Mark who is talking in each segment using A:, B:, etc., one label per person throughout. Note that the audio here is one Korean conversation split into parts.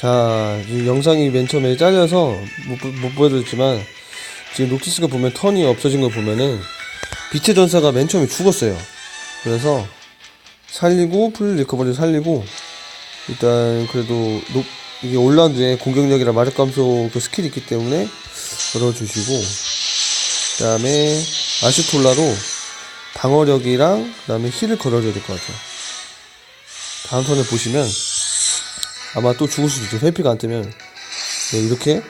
A: 자, 영상이 맨 처음에 잘려서 못, 보- 못 보여드렸지만 지금 녹티스가 보면 턴이 없어진 걸 보면은 빛의 전사가 맨 처음에 죽었어요. 그래서 살리고 풀 리커버리 살리고 일단 그래도 녹, 이게 올라운드에 공격력이랑 마력 감소 그 스킬이 있기 때문에 걸어주시고 그 다음에 아시톨라로 방어력이랑 그 다음에 힐을 걸어줘야 될 것 같아요. 다음 턴에 보시면 아마 또 죽을 수도 있죠. 회피가 안 뜨면 네, 이렇게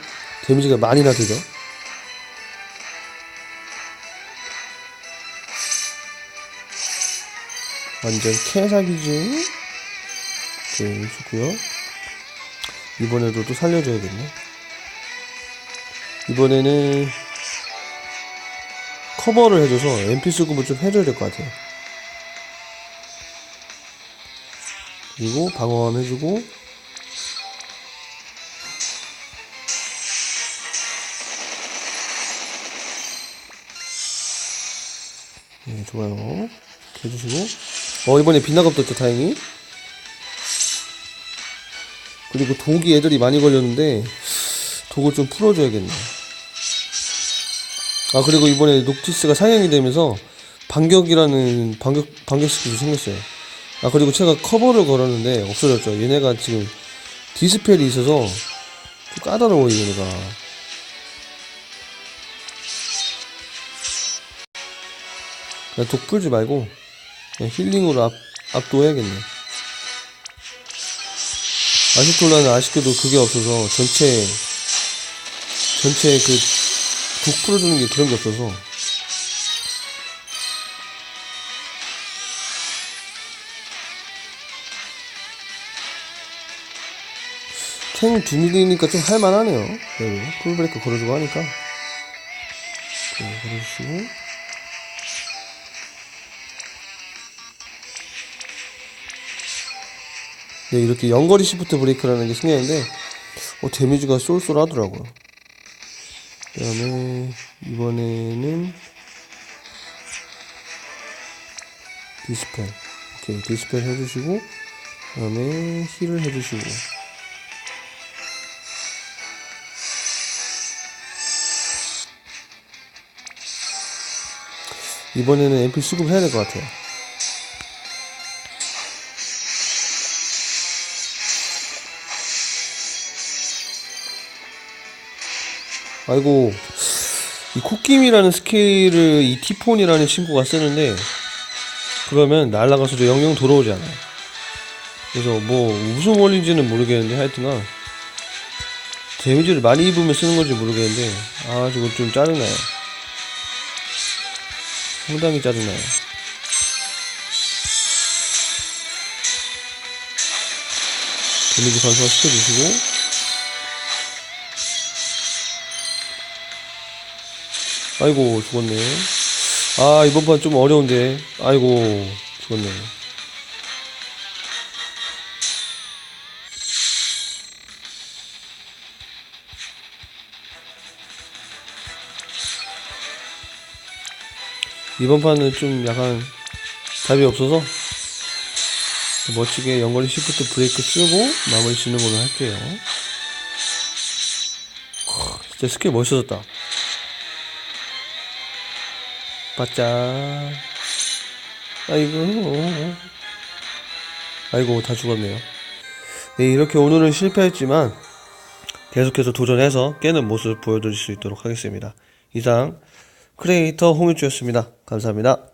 A: 데미지가 많이 나 되죠. 완전 캐사기지. 네, 좋고요. 이번에도 또 살려줘야겠네. 이번에는 커버를 해줘서 MP 수급을 좀 해줘야 될 것 같아요. 그리고 방어함 해주고 네, 좋아요. 이렇게 해주시고. 어, 이번에 빗나갑 떴죠, 다행히. 그리고 독이 애들이 많이 걸렸는데, 독을 좀 풀어줘야겠네. 아, 그리고 이번에 녹티스가 상향이 되면서, 반격이라는, 반격, 반격 스킬이 생겼어요. 아, 그리고 제가 커버를 걸었는데, 없어졌죠. 얘네가 지금, 디스펠이 있어서, 좀 까다로워요, 얘네가. 독 풀지 말고 그냥 힐링으로 앞, 압도해야겠네. 아시톨라는 아쉽게도 그게 없어서 전체 전체 그 독 풀어주는 게 그런 게 없어서. 탱 2mm니까 좀 할만하네요. 그래도 풀브레이크 걸어주고 하니까. 네, 걸어주시고 네, 이렇게 연거리 시프트 브레이크라는 게 생겼는데, 어, 데미지가 쏠쏠하더라고요. 그 다음에, 이번에는, 디스펠. 오케이, 디스펠 해주시고, 그 다음에, 힐을 해주시고. 이번에는 MP 수급 해야 될 것 같아요. 아이고 이 코끼미라는 스킬을 이 티폰이라는 친구가 쓰는데 그러면 날아가서도 영영 돌아오지 않아요. 그래서 뭐 무슨 원리인지는 모르겠는데 하여튼간 데미지를 많이 입으면 쓰는 건지 모르겠는데 아 저거 좀 짜증나요. 상당히 짜증나요. 데미지 감소화 시켜주시고 아이고 죽었네. 아 이번 판 좀 어려운데. 아이고 죽었네. 이번 판은 좀 약간 답이 없어서 멋지게 연거리 시프트 브레이크 쓰고 마무리 짓는 걸로 할게요. 크, 진짜 스킬 멋있어졌다 바짝. 아이고. 아이고 다 죽었네요. 네 이렇게 오늘은 실패했지만 계속해서 도전해서 깨는 모습 보여드릴 수 있도록 하겠습니다. 이상 크리에이터 홍유주였습니다. 감사합니다